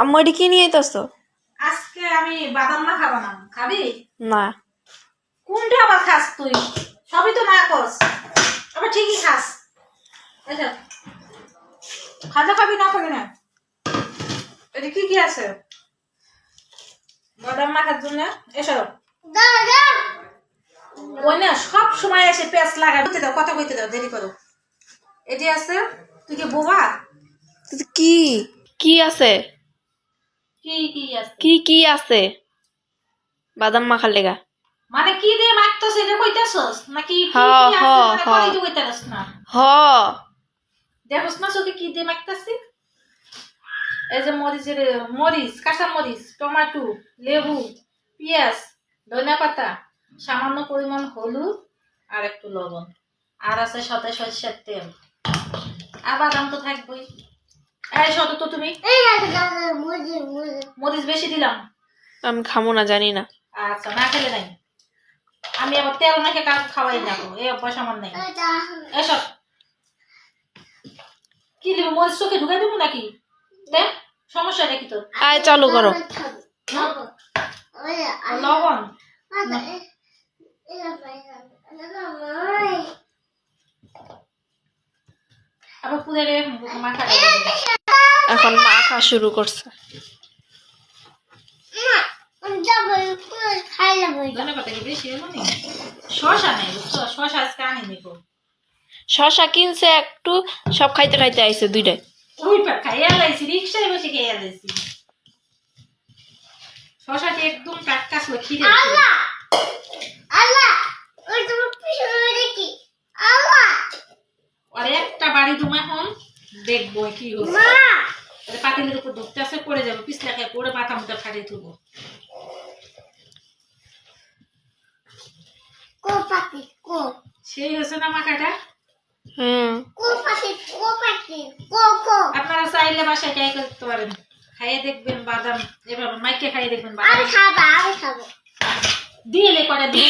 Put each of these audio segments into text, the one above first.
আম্মু এটি কি নিয়ে আইতাছ? আজকে আমি বাদাম মাখা না। খাবি? না। কোনটা আবার খাস তুই? সবই তো না কস আবার ঠিকই খাস। আচ্ছা খাজা খাবি না খাবি না? এটা কি কি আছে? বাদাম মাখার জন্য? এসব ওই না সব সময় এসে পেঁচ লাগা কইতে দাও কথা কইতে দাও দেরি করো। এটি আছে? তুই কি বোবা? কি? কি আছে? কি কি আছে? বাদাম মাখার লেগা। মানে কি দিয়ে মাখতেছ এটা কইতাছস? নাকি কি কি আছে? মানে কই কইতাছস না। হ। দেখোস না চোখে কি দিয়ে মাখতেছি? এই যে মরিচের মরিচ কাঁচা মরিচ টমেটো লেবু পেঁয়াজ ধনিয়া পাতা সামান্য পরিমাণ হলুদ আর একটু লবণ। আর আছে সাথে সরষের তেল। আর বাদাম তো থাকবেই। এই শত তো তুমি। মরিচ বেশি দিলাম। আমি খামো না জানি না। আচ্ছা না খেলে নাই। আমি আবার তেল মেখে খাওয়াই না এই অভ্যাস আমার নেই। এসব। কি দেবো মরিচ চোখে ঢুকাই দেবো নাকি? দেখ সমস্যা নাকি তোর? আয় চালু করো। লবণ আবার মাখা দেবো। এখন মাখা শুরু করছে। শশা কিনছে একটু সব খাইতে খাইতে আইছে দুইটাই। একদম একটা বাড়ি তুমি এখন দেখব কি হচ্ছে। পাতিলের উপর ঢুকতে আসে পড়ে যাবে। পিছলা খেয়ে পড়ে মাথা মুখে ফাটিয়ে তুলবো। সেই হয়েছে না মাখাটা? হুম আপনারা চাইলে বাসায় ট্রাই করতে পারেন। খাইয়ে দেখবেন বাদাম এভাবে মাইকে খাইয়ে দেখবেন বাদাম। আমি খাব আমি খাব। দিয়ে করে দিয়ে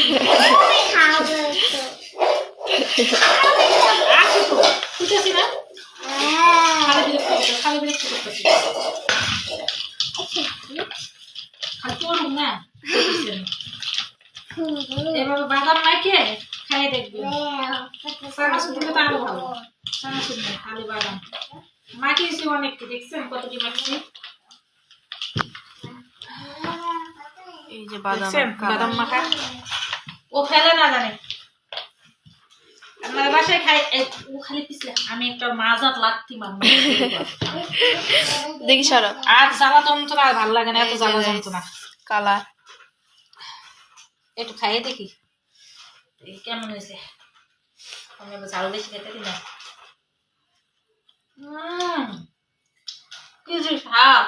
আমি খাব তো। আসো তো বুঝতেছি না হ্যাঁ। খালি বিরক্ত করতে খালি বিরক্ত করতেছি খালি চলুন না। এভাবে বাদাম মাইকে খাইয়ে দেখবেন সানাসুর দিলে তো আরও ভালো সানাসুর নেই খালি বাদাম মাখিয়েছি অনেককে দেখছেন? কত কি মাখছি এই যে বাদাম বাদাম মাখা? ও ফেলে না জানে। আপনার বাসায় খাই ও খালি পিছলে আমি একটা মাজাত লাগতি মাম দেখি সারা। আর জ্বালা যন্ত্রণা আর ভালো লাগে না এত জ্বালা যন্ত্রণা। কালা একটু খাইয়ে দেখি কেমন হয়েছে। আমি আবার ঝাল বেশি খেতে দিলাম উম, কি যে স্বাদ।